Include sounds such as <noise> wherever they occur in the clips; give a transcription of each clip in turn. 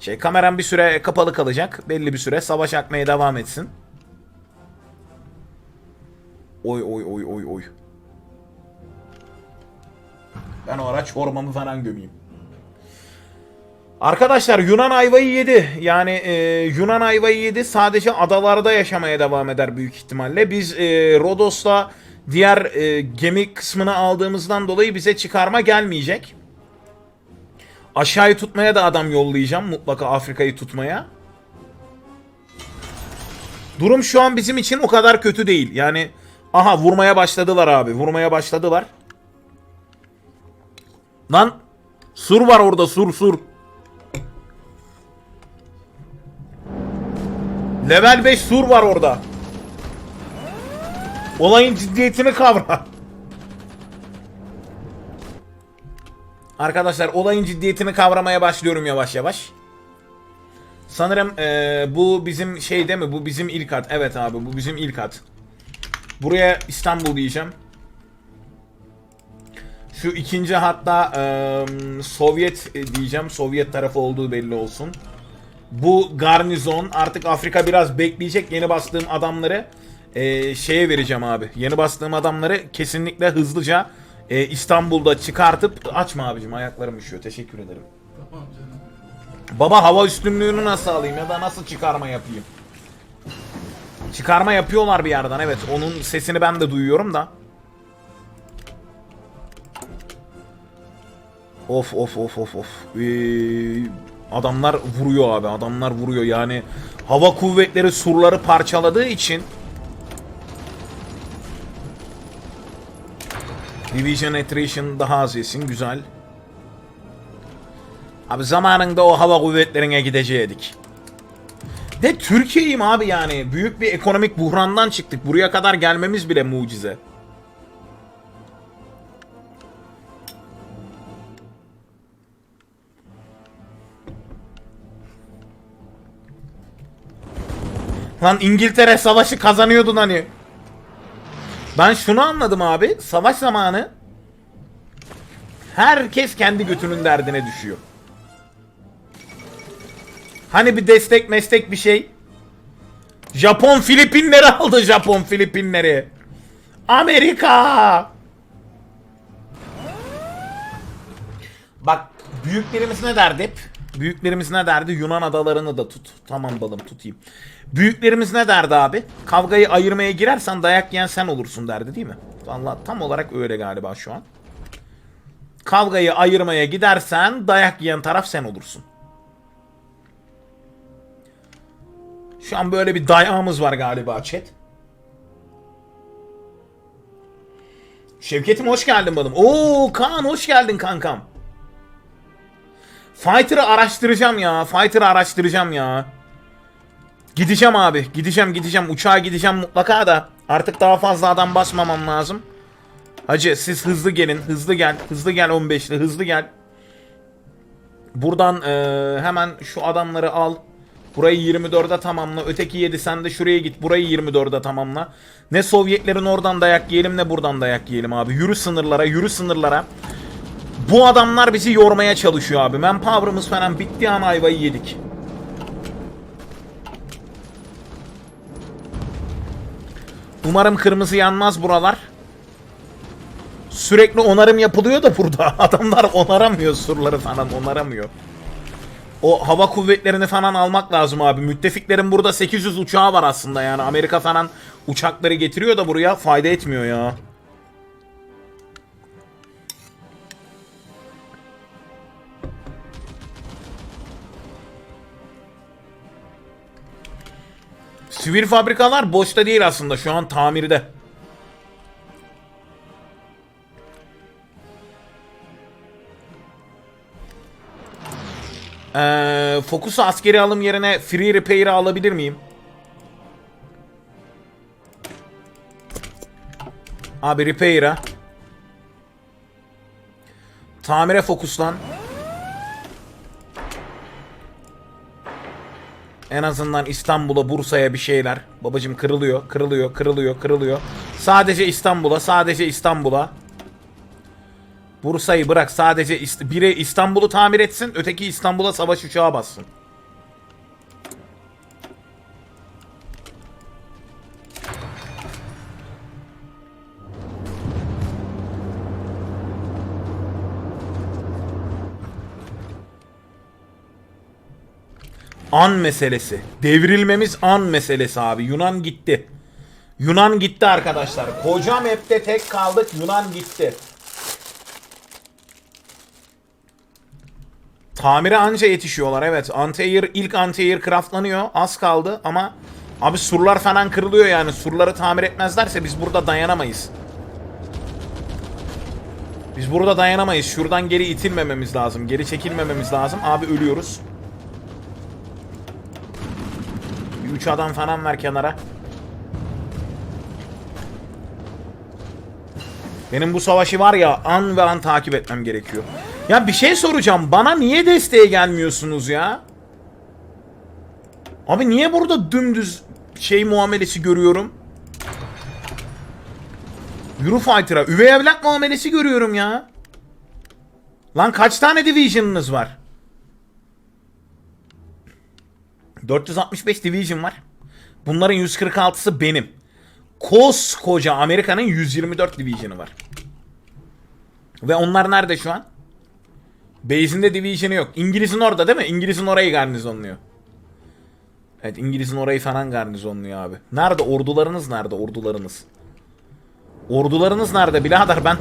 Şey kameram bir süre kapalı kalacak. Belli bir süre savaş akmaya devam etsin. Oy oy oy oy oy. Ben o ara çorbamı falan gömeyim. Arkadaşlar Yunan ayvayı yedi. Yani e, Yunan ayvayı yedi. Sadece adalarda yaşamaya devam eder büyük ihtimalle. Biz e, Rodos'la diğer e, gemi kısmını aldığımızdan dolayı bize çıkarma gelmeyecek. Aşağıyı tutmaya da adam yollayacağım. Mutlaka Afrika'yı tutmaya. Durum şu an bizim için o kadar kötü değil. Yani aha vurmaya başladılar abi. Vurmaya başladılar. Lan sur var orada sur sur. Level 5 sur var orada. Olayın ciddiyetini kavra. Arkadaşlar olayın ciddiyetini kavramaya başlıyorum yavaş yavaş. Sanırım eee, bu bizim şey değil mi? Bu bizim ilk at. Evet abi bu bizim ilk at. Buraya İstanbul diyeceğim. Şu ikinci hatta eee, Sovyet e, diyeceğim. Sovyet tarafı olduğu belli olsun. Bu garnizon artık Afrika biraz bekleyecek. Yeni bastığım adamları eee, şeye vereceğim abi. Yeni bastığım adamları kesinlikle hızlıca eee, İstanbul'da çıkartıp açma abicim ayaklarım üşüyor. Teşekkür ederim. Tamam canım. Baba hava üstünlüğünü nasıl alayım ya da nasıl çıkarma yapayım? Çıkarma yapıyorlar bir yerden evet. Onun sesini ben de duyuyorum da. Of of of of of. Ee, adamlar vuruyor abi. Adamlar vuruyor yani. Hava kuvvetleri surları parçaladığı için Division attrition daha az yesin. Güzel. Abi zamanında o hava kuvvetlerine gideceydik. De Türkiye'yim abi yani. Büyük bir ekonomik buhrandan çıktık. Buraya kadar gelmemiz bile mucize. Lan İngiltere savaşı kazanıyordun hani. Ben şunu anladım abi. Savaş zamanı herkes kendi götünün derdine düşüyor. Hani bir destek meslek bir şey. Japon Filipinleri aldı Japon Filipinleri. Amerika. Bak büyüklerimiz ne derdi hep? Büyüklerimiz ne derdi? Yunan adalarını da tut. Tamam balım tutayım. Büyüklerimiz ne derdi abi? Kavgayı ayırmaya girersen dayak yiyen sen olursun derdi değil mi? Vallahi tam olarak öyle galiba şu an. Kavgayı ayırmaya gidersen dayak yiyen taraf sen olursun. Şu an böyle bir dayağımız var galiba chat. Şevket'im hoş geldin balım. Oo Kaan hoş geldin kankam. Fighter'ı araştıracağım ya. Fighter'ı araştıracağım ya. Gideceğim abi. Gideceğim gideceğim. Uçağa gideceğim mutlaka da. Artık daha fazla adam basmamam lazım. Hacı siz hızlı gelin. Hızlı gel. Hızlı gel 15'li. Hızlı gel. Buradan eee, hemen şu adamları al. Burayı 24'e tamamla. Öteki 7 sen de şuraya git. Burayı 24'e tamamla. Ne Sovyetlerin oradan dayak yiyelim ne buradan dayak yiyelim abi. Yürü sınırlara, yürü sınırlara. Bu adamlar bizi yormaya çalışıyor abi. Manpower'ımız falan bitti an ayvayı yedik. Umarım kırmızı yanmaz buralar. Sürekli onarım yapılıyor da burada. <laughs> Adamlar onaramıyor surları falan onaramıyor. O hava kuvvetlerini falan almak lazım abi. Müttefiklerin burada 800 uçağı var aslında yani. Amerika falan uçakları getiriyor da buraya fayda etmiyor ya. Sivil fabrikalar boşta değil aslında. Şu an tamirde. Ee, Focus'u askeri alım yerine Free Repair'ı alabilir miyim? Abi Repair'a. Tamire fokuslan. En azından İstanbul'a, Bursa'ya bir şeyler. Babacım kırılıyor, kırılıyor, kırılıyor, kırılıyor. Sadece İstanbul'a, sadece İstanbul'a. Bursa'yı bırak sadece biri İstanbul'u tamir etsin, öteki İstanbul'a savaş uçağı bassın. An meselesi. Devrilmemiz an meselesi abi. Yunan gitti. Yunan gitti arkadaşlar. Koca map'te tek kaldık. Yunan gitti. Tamire anca yetişiyorlar evet. Anti-air ilk anti-air craftlanıyor. Az kaldı ama abi surlar falan kırılıyor yani. Surları tamir etmezlerse biz burada dayanamayız. Biz burada dayanamayız. Şuradan geri itilmememiz lazım. Geri çekilmememiz lazım. Abi ölüyoruz. Bir üç adam falan ver kenara. Benim bu savaşı var ya an ve an takip etmem gerekiyor. Ya bir şey soracağım. Bana niye desteğe gelmiyorsunuz ya? Abi niye burada dümdüz şey muamelesi görüyorum? Eurofighter'a üvey evlat muamelesi görüyorum ya. Lan kaç tane division'ınız var? 465 division var. Bunların 146'sı benim. Koskoca Amerika'nın 124 division'ı var. Ve onlar nerede şu an? Base'inde division'ı yok. İngiliz'in orada değil mi? İngiliz'in orayı garnizonluyor. Evet İngiliz'in orayı falan garnizonluyor abi. Nerede? Ordularınız nerede? Ordularınız. Ordularınız nerede birader ben?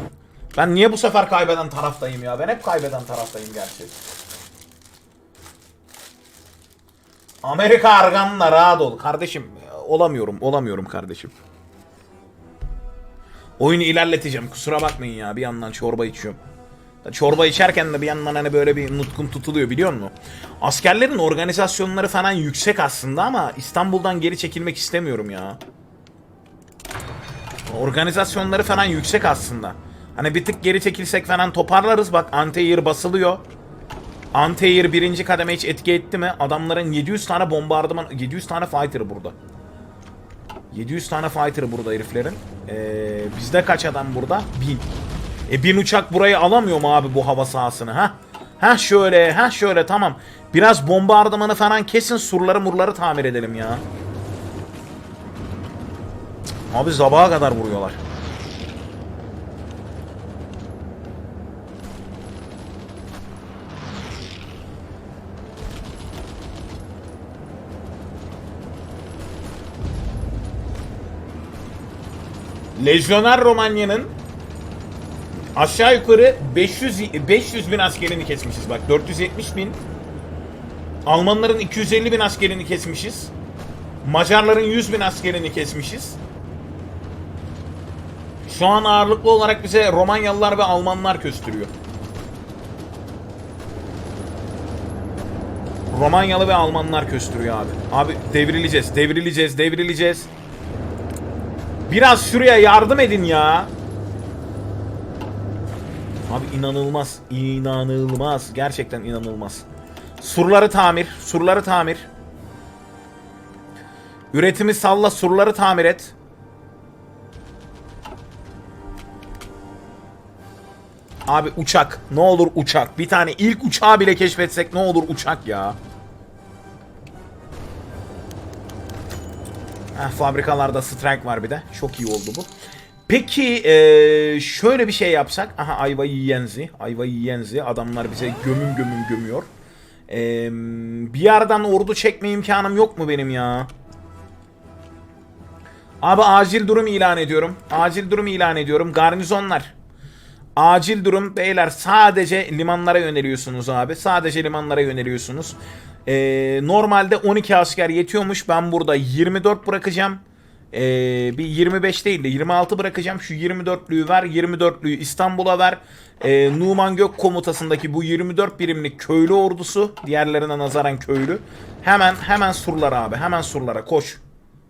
Ben niye bu sefer kaybeden taraftayım ya? Ben hep kaybeden taraftayım gerçi. Amerika arganla rahat ol. Kardeşim olamıyorum. Olamıyorum kardeşim. Oyunu ilerleteceğim. Kusura bakmayın ya. Bir yandan çorba içiyorum. Çorba içerken de bir yandan hani böyle bir nutkum tutuluyor biliyor musun? Askerlerin organizasyonları falan yüksek aslında ama İstanbul'dan geri çekilmek istemiyorum ya. Organizasyonları falan yüksek aslında. Hani bir tık geri çekilsek falan toparlarız. Bak anti basılıyor. Anti-Air birinci kademe hiç etki etti mi? Adamların 700 tane bombardıman... 700 tane fighter burada. 700 tane fighter burada heriflerin. Ee, bizde kaç adam burada? 1000. E 1000 uçak burayı alamıyor mu abi bu hava sahasını ha? Ha şöyle, ha şöyle tamam. Biraz bombardımanı falan kesin surları murları tamir edelim ya. Abi sabaha kadar vuruyorlar. Lejyoner Romanya'nın aşağı yukarı 500 500 bin askerini kesmişiz. Bak 470 bin. Almanların 250 bin askerini kesmişiz. Macarların 100 bin askerini kesmişiz. Şu an ağırlıklı olarak bize Romanyalılar ve Almanlar köstürüyor. Romanyalı ve Almanlar köstürüyor abi. Abi devrileceğiz devrileceğiz devrileceğiz Biraz şuraya yardım edin ya. Abi inanılmaz. inanılmaz. Gerçekten inanılmaz. Surları tamir. Surları tamir. Üretimi salla surları tamir et. Abi uçak. Ne olur uçak. Bir tane ilk uçağı bile keşfetsek ne olur uçak ya. Heh, fabrikalarda strike var bir de. Çok iyi oldu bu. Peki ee, şöyle bir şey yapsak. Aha ayva yiyenzi. Ayva yiyenzi. Adamlar bize gömüm gömüm gömüyor. E, bir yerden ordu çekme imkanım yok mu benim ya? Abi acil durum ilan ediyorum. Acil durum ilan ediyorum. Garnizonlar. Acil durum beyler sadece limanlara yöneliyorsunuz abi. Sadece limanlara yöneliyorsunuz. Ee, normalde 12 asker yetiyormuş. Ben burada 24 bırakacağım. Ee, bir 25 değil de 26 bırakacağım. Şu 24'lüyü ver. 24'lüyü İstanbul'a ver. Ee, Numan Gök komutasındaki bu 24 birimlik köylü ordusu. Diğerlerine nazaran köylü. Hemen hemen surlara abi. Hemen surlara koş.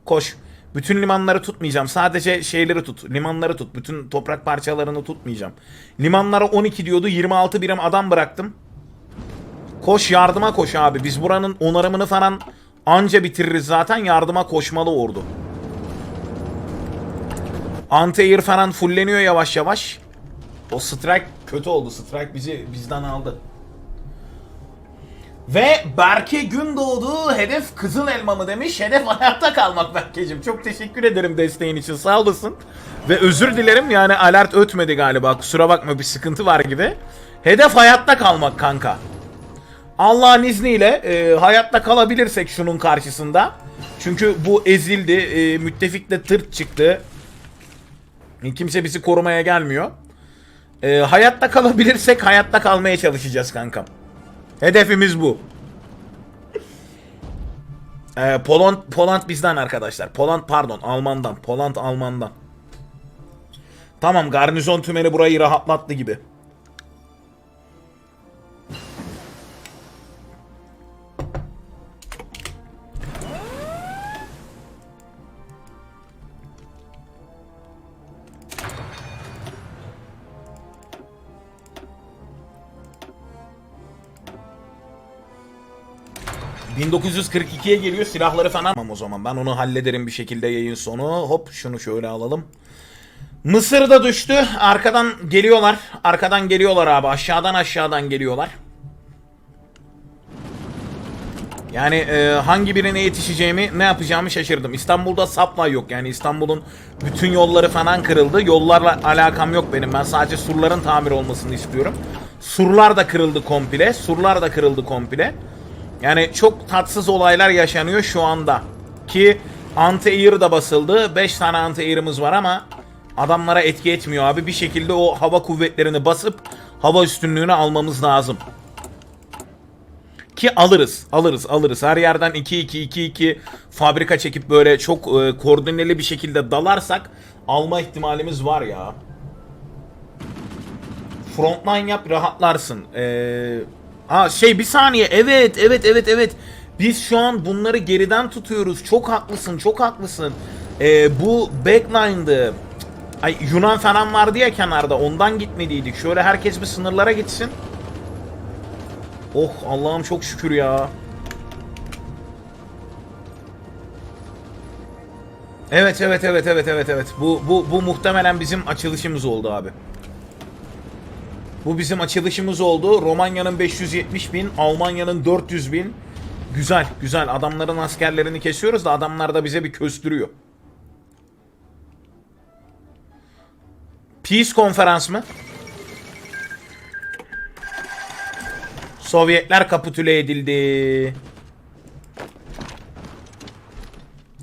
Koş. Bütün limanları tutmayacağım. Sadece şeyleri tut. Limanları tut. Bütün toprak parçalarını tutmayacağım. Limanlara 12 diyordu. 26 birim adam bıraktım. Koş yardıma koş abi. Biz buranın onarımını falan anca bitiririz zaten. Yardıma koşmalı ordu. Anti-air falan fulleniyor yavaş yavaş. O strike kötü oldu. Strike bizi bizden aldı. Ve Berke Gündoğdu hedef kızıl elma mı demiş. Hedef hayatta kalmak Berke'cim. Çok teşekkür ederim desteğin için sağ olasın. Ve özür dilerim yani alert ötmedi galiba. Kusura bakma bir sıkıntı var gibi. Hedef hayatta kalmak kanka. Allah'ın izniyle e, hayatta kalabilirsek şunun karşısında. Çünkü bu ezildi. E, müttefikle tırt çıktı. Kimse bizi korumaya gelmiyor. E, hayatta kalabilirsek hayatta kalmaya çalışacağız kankam. Hedefimiz bu. E, Poland, Poland bizden arkadaşlar. Poland pardon Almandan. Poland Almandan. Tamam garnizon tümeni burayı rahatlattı gibi. ...1942'ye geliyor silahları falan... Tamam o zaman ben onu hallederim bir şekilde yayın sonu. Hop şunu şöyle alalım. Mısır da düştü. Arkadan geliyorlar. Arkadan geliyorlar abi. Aşağıdan aşağıdan geliyorlar. Yani e, hangi birine yetişeceğimi, ne yapacağımı şaşırdım. İstanbul'da supply yok. Yani İstanbul'un bütün yolları falan kırıldı. Yollarla alakam yok benim. Ben sadece surların tamir olmasını istiyorum. Surlar da kırıldı komple. Surlar da kırıldı komple. Yani çok tatsız olaylar yaşanıyor şu anda. Ki anti-air da basıldı. 5 tane anti-air'ımız var ama adamlara etki etmiyor abi. Bir şekilde o hava kuvvetlerini basıp hava üstünlüğünü almamız lazım. Ki alırız, alırız, alırız. Her yerden 2-2-2-2 fabrika çekip böyle çok e, koordineli bir şekilde dalarsak alma ihtimalimiz var ya. Frontline yap rahatlarsın. Ee, ha şey bir saniye. Evet, evet, evet, evet. Biz şu an bunları geriden tutuyoruz. Çok haklısın, çok haklısın. Ee, bu backline'dı. Ay Yunan falan vardı ya kenarda. Ondan gitmediydik. Şöyle herkes bir sınırlara gitsin. Oh Allah'ım çok şükür ya. Evet evet evet evet evet evet. Bu bu bu muhtemelen bizim açılışımız oldu abi. Bu bizim açılışımız oldu. Romanya'nın 570 bin, Almanya'nın 400 bin. Güzel güzel. Adamların askerlerini kesiyoruz da adamlar da bize bir köstürüyor. Peace konferans mı? Sovyetler kapitüle edildi.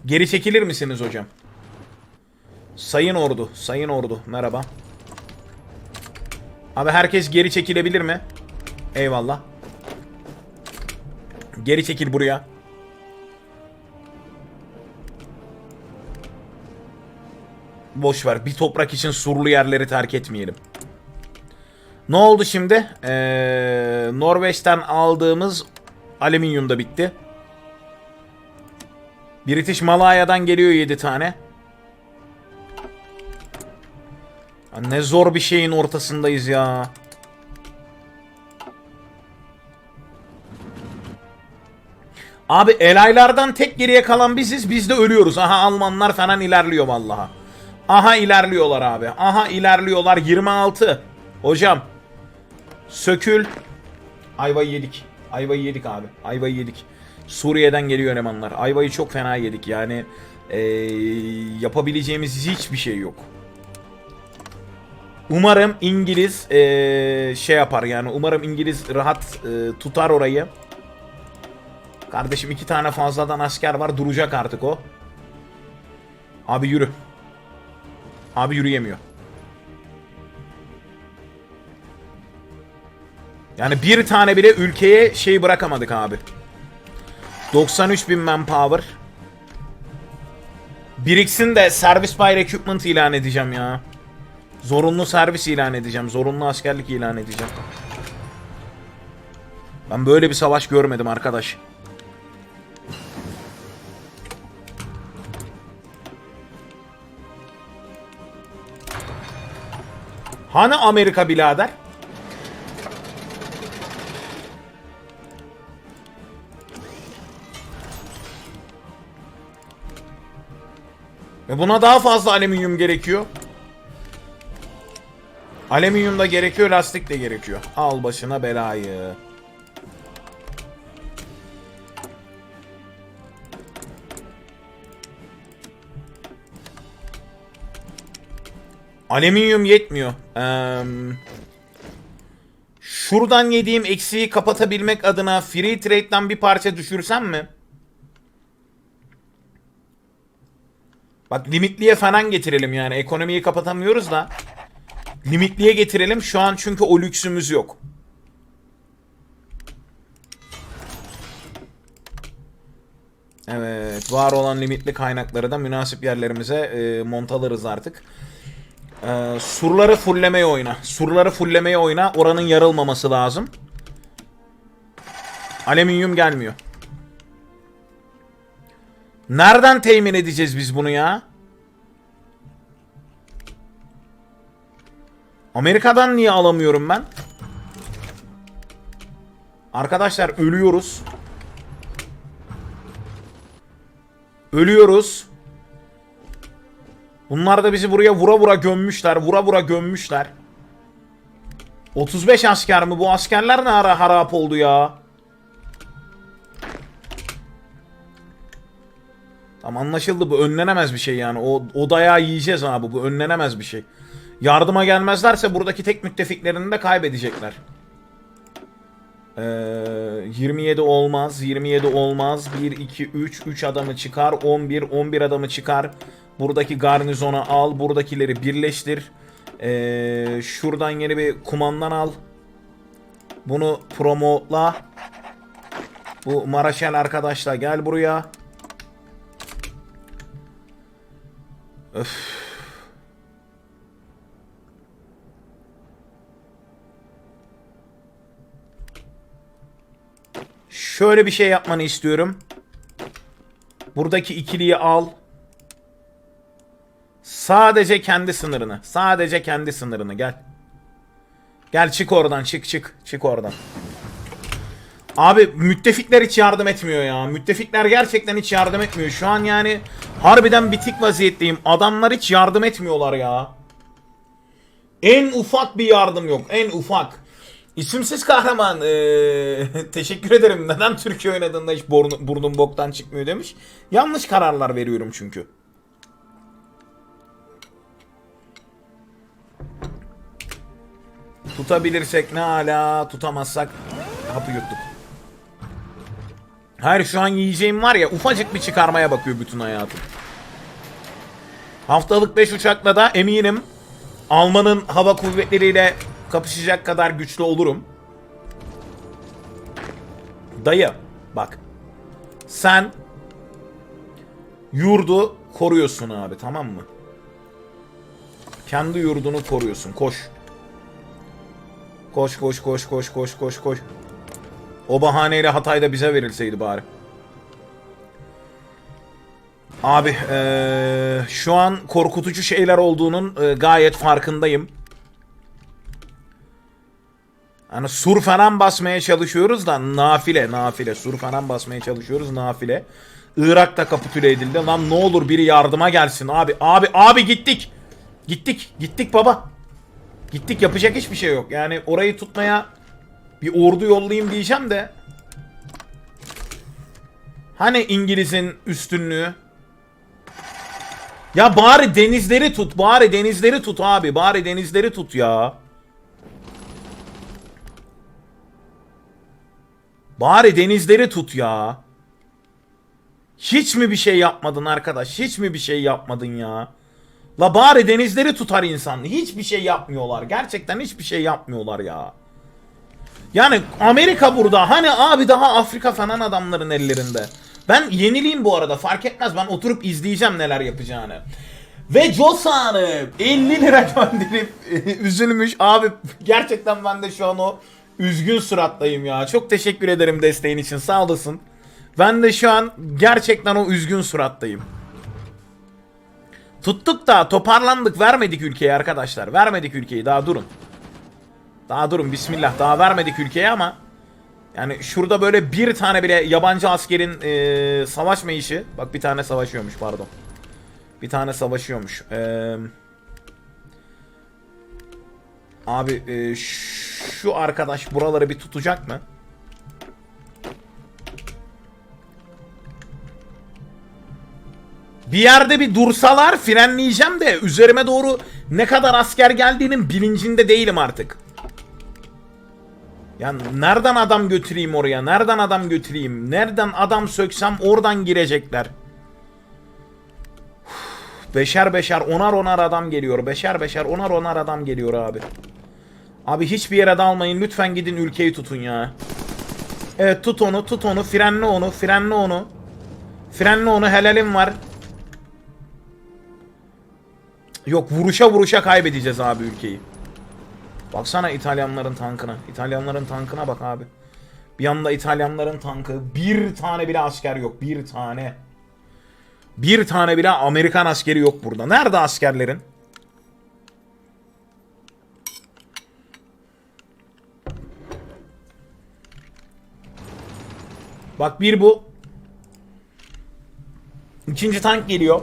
Geri çekilir misiniz hocam? Sayın ordu, sayın ordu. Merhaba. Abi herkes geri çekilebilir mi? Eyvallah. Geri çekil buraya. Boş ver. Bir toprak için surlu yerleri terk etmeyelim. Ne oldu şimdi? Ee, Norveç'ten aldığımız alüminyum da bitti. British Malaya'dan geliyor 7 tane. Ne zor bir şeyin ortasındayız ya. Abi elaylardan tek geriye kalan biziz. Biz de ölüyoruz. Aha Almanlar falan ilerliyor vallaha. Aha ilerliyorlar abi. Aha ilerliyorlar. 26. Hocam. Sökül. Ayvayı yedik. Ayvayı yedik abi. Ayvayı yedik. Suriye'den geliyor elemanlar. Ayvayı çok fena yedik. Yani ee, yapabileceğimiz hiçbir şey yok. Umarım İngiliz ee, şey yapar yani. Umarım İngiliz rahat ee, tutar orayı. Kardeşim iki tane fazladan asker var. Duracak artık o. Abi yürü. Abi yürüyemiyor. Yani bir tane bile ülkeye şey bırakamadık abi. 93 bin manpower. Biriksin de servis by recruitment ilan edeceğim ya. Zorunlu servis ilan edeceğim. Zorunlu askerlik ilan edeceğim. Ben böyle bir savaş görmedim arkadaş. Hani Amerika birader? Ve buna daha fazla alüminyum gerekiyor. Alüminyum da gerekiyor, lastik de gerekiyor. Al başına belayı. Alüminyum yetmiyor. Eee şuradan yediğim eksiği kapatabilmek adına free trade'den bir parça düşürsem mi? Bak limitliye falan getirelim yani. Ekonomiyi kapatamıyoruz da. Limitliye getirelim. Şu an çünkü o lüksümüz yok. Evet. Var olan limitli kaynakları da münasip yerlerimize e, montalarız artık. E, surları fullemeye oyna. Surları fullemeye oyna. Oranın yarılmaması lazım. Alüminyum gelmiyor. Nereden temin edeceğiz biz bunu ya? Amerika'dan niye alamıyorum ben? Arkadaşlar ölüyoruz. Ölüyoruz. Bunlar da bizi buraya vura vura gömmüşler. Vura vura gömmüşler. 35 asker mi? Bu askerler ne ara harap oldu ya? Tamam anlaşıldı bu önlenemez bir şey yani. O, o dayağı yiyeceğiz abi bu önlenemez bir şey. Yardıma gelmezlerse buradaki tek müttefiklerini de kaybedecekler. Ee, 27 olmaz. 27 olmaz. 1, 2, 3. 3 adamı çıkar. 11. 11 adamı çıkar. Buradaki garnizona al. Buradakileri birleştir. Ee, şuradan yeni bir kumandan al. Bunu promotla. Bu Maraşel arkadaşlar gel buraya. Öf. Şöyle bir şey yapmanı istiyorum. Buradaki ikiliyi al. Sadece kendi sınırını. Sadece kendi sınırını gel. Gel çık oradan çık çık. Çık oradan. Abi müttefikler hiç yardım etmiyor ya. Müttefikler gerçekten hiç yardım etmiyor. Şu an yani harbiden bitik vaziyetteyim. Adamlar hiç yardım etmiyorlar ya. En ufak bir yardım yok. En ufak. İsimsiz kahraman ee, <laughs> teşekkür ederim. Neden Türkiye oynadığında hiç burnu, burnum boktan çıkmıyor demiş. Yanlış kararlar veriyorum çünkü. Tutabilirsek ne ala tutamazsak hapı yuttuk. Hayır şu an yiyeceğim var ya ufacık bir çıkarmaya bakıyor bütün hayatım. Haftalık 5 uçakla da eminim Alman'ın hava kuvvetleriyle kapışacak kadar güçlü olurum. Dayı bak. Sen yurdu koruyorsun abi tamam mı? Kendi yurdunu koruyorsun. Koş. Koş koş koş koş koş koş koş. O bahaneyle Hatay da bize verilseydi bari. Abi eee, şu an korkutucu şeyler olduğunun eee, gayet farkındayım. Hani sur falan basmaya çalışıyoruz da nafile nafile sur falan basmaya çalışıyoruz nafile. Irak da kapitüle edildi. Lan ne olur biri yardıma gelsin abi. Abi abi gittik. Gittik. Gittik baba. Gittik yapacak hiçbir şey yok. Yani orayı tutmaya bir ordu yollayayım diyeceğim de. Hani İngiliz'in üstünlüğü? Ya bari denizleri tut. Bari denizleri tut abi. Bari denizleri tut ya. Bari denizleri tut ya. Hiç mi bir şey yapmadın arkadaş? Hiç mi bir şey yapmadın ya? La bari denizleri tutar insan. Hiçbir şey yapmıyorlar. Gerçekten hiçbir şey yapmıyorlar ya. Yani Amerika burada. Hani abi daha Afrika falan adamların ellerinde. Ben yenileyim bu arada. Fark etmez. Ben oturup izleyeceğim neler yapacağını. Ve Josan'ı 50 lira gönderip <laughs> üzülmüş. Abi gerçekten ben de şu an o üzgün surattayım ya. Çok teşekkür ederim desteğin için. Sağ olasın. Ben de şu an gerçekten o üzgün surattayım. Tuttuk da toparlandık vermedik ülkeyi arkadaşlar. Vermedik ülkeyi daha durun. Daha durun bismillah daha vermedik ülkeyi ama yani şurada böyle bir tane bile yabancı askerin eee savaşma işi. Bak bir tane savaşıyormuş pardon. Bir tane savaşıyormuş. Eee Abi eee, şu arkadaş buraları bir tutacak mı? Bir yerde bir dursalar frenleyeceğim de üzerime doğru ne kadar asker geldiğinin bilincinde değilim artık. Ya nereden adam götüreyim oraya? Nereden adam götüreyim? Nereden adam söksem oradan girecekler. Beşer beşer onar onar adam geliyor. Beşer beşer onar onar adam geliyor abi. Abi hiçbir yere dalmayın. Lütfen gidin ülkeyi tutun ya. Evet tut onu tut onu. Frenle onu. Frenle onu. Frenle onu. Helalim var. Yok vuruşa vuruşa kaybedeceğiz abi ülkeyi. Baksana İtalyanların tankına. İtalyanların tankına bak abi. Bir yanda İtalyanların tankı. Bir tane bile asker yok. Bir tane. Bir tane bile Amerikan askeri yok burada. Nerede askerlerin? Bak bir bu. İkinci tank geliyor.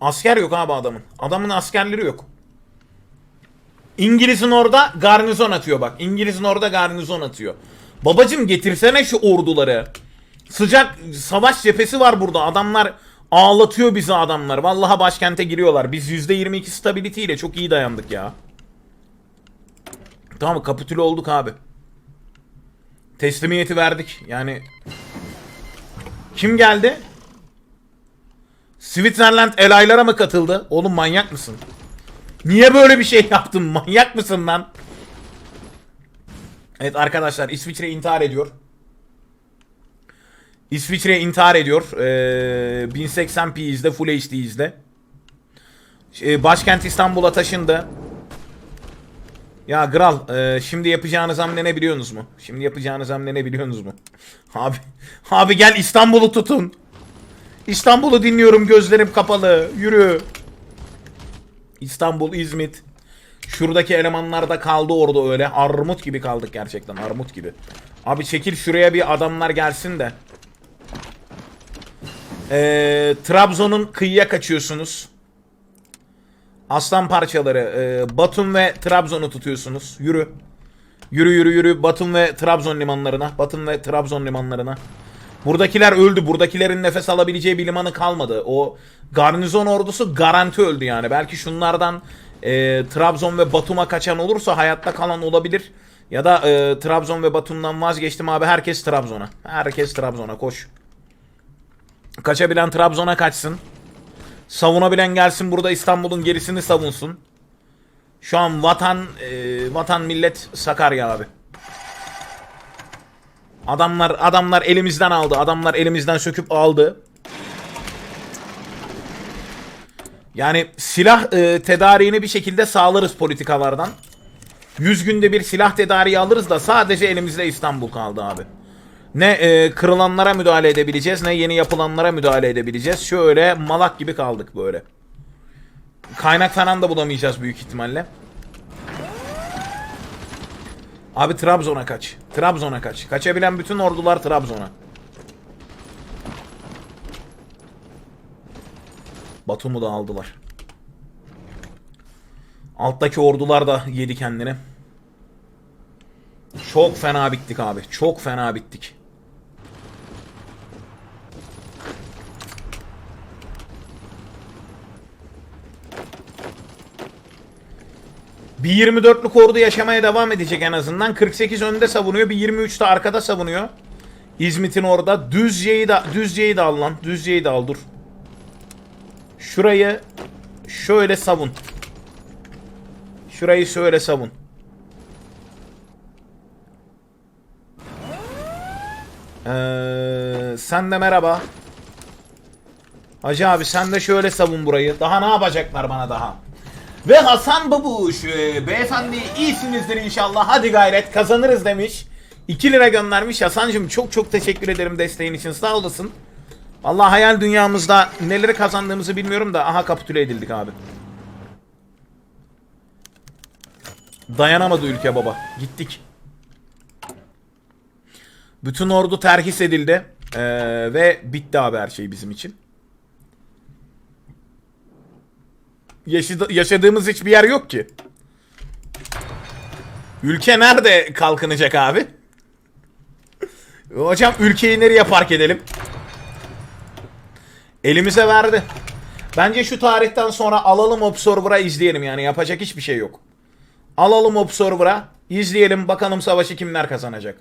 Asker yok abi adamın. Adamın askerleri yok. İngiliz'in orada garnizon atıyor bak. İngiliz'in orada garnizon atıyor. Babacım getirsene şu orduları. Sıcak savaş cephesi var burada. Adamlar ağlatıyor bizi adamlar. Vallahi başkente giriyorlar. Biz %22 stability ile çok iyi dayandık ya. Tamam kapitüle olduk abi. Teslimiyeti verdik. Yani kim geldi? Switzerland elaylara mı katıldı? Oğlum manyak mısın? Niye böyle bir şey <laughs> yaptın? Manyak mısın lan? Evet arkadaşlar İsviçre intihar ediyor. İsviçre intihar ediyor. Ee, 1080p izle, Full HD izle. Ee, başkent İstanbul'a taşındı. Ya Kral, e, şimdi yapacağınız hamle ne biliyorsunuz mu? Şimdi yapacağınız hamle ne biliyorsunuz mu? <laughs> Abi, abi gel İstanbul'u tutun. İstanbul'u dinliyorum gözlerim kapalı. Yürü. İstanbul, İzmit. Şuradaki elemanlar da kaldı orada öyle. Armut gibi kaldık gerçekten. Armut gibi. Abi çekil şuraya bir adamlar gelsin de. Ee, Trabzon'un kıyıya kaçıyorsunuz. Aslan parçaları. Ee, Batum ve Trabzon'u tutuyorsunuz. Yürü. Yürü yürü yürü. Batum ve Trabzon limanlarına. Batum ve Trabzon limanlarına. Buradakiler öldü. Buradakilerin nefes alabileceği bir limanı kalmadı. O garnizon ordusu garanti öldü yani. Belki şunlardan e, Trabzon ve Batum'a kaçan olursa hayatta kalan olabilir. Ya da e, Trabzon ve Batum'dan vazgeçtim abi. Herkes Trabzon'a. Herkes Trabzon'a koş. Kaçabilen Trabzon'a kaçsın. Savunabilen gelsin burada İstanbul'un gerisini savunsun. Şu an vatan e, vatan millet Sakarya abi. Adamlar adamlar elimizden aldı. Adamlar elimizden söküp aldı. Yani silah e, tedariğini bir şekilde sağlarız politikalardan. 100 günde bir silah tedariği alırız da sadece elimizde İstanbul kaldı abi. Ne e, kırılanlara müdahale edebileceğiz ne yeni yapılanlara müdahale edebileceğiz. Şöyle malak gibi kaldık böyle. Kaynak falan da bulamayacağız büyük ihtimalle. Abi Trabzon'a kaç. Trabzon'a kaç. Kaçabilen bütün ordular Trabzon'a. Batum'u da aldılar. Alttaki ordular da yedi kendini. Çok fena bittik abi. Çok fena bittik. Bir 24'lük ordu yaşamaya devam edecek en azından. 48 önde savunuyor. Bir 23 de arkada savunuyor. İzmit'in orada. Düzce'yi de, Düzce'yi de al lan. Düzce'yi de al dur. Şurayı şöyle savun. Şurayı şöyle savun. Ee, sen de merhaba. Hacı abi sen de şöyle savun burayı. Daha ne yapacaklar bana daha? Ve Hasan Babuş e, beyefendi iyisinizdir inşallah hadi gayret kazanırız demiş. 2 lira göndermiş Hasan'cım çok çok teşekkür ederim desteğin için sağ olasın. Allah hayal dünyamızda neleri kazandığımızı bilmiyorum da aha kapitüle edildik abi. Dayanamadı ülke baba gittik. Bütün ordu terhis edildi ee, ve bitti abi her şey bizim için. Yaşadı- yaşadığımız hiçbir yer yok ki. Ülke nerede kalkınacak abi? Hocam ülkeyi nereye park edelim? Elimize verdi. Bence şu tarihten sonra alalım Observer'a izleyelim yani yapacak hiçbir şey yok. Alalım Observer'a. İzleyelim bakalım savaşı kimler kazanacak.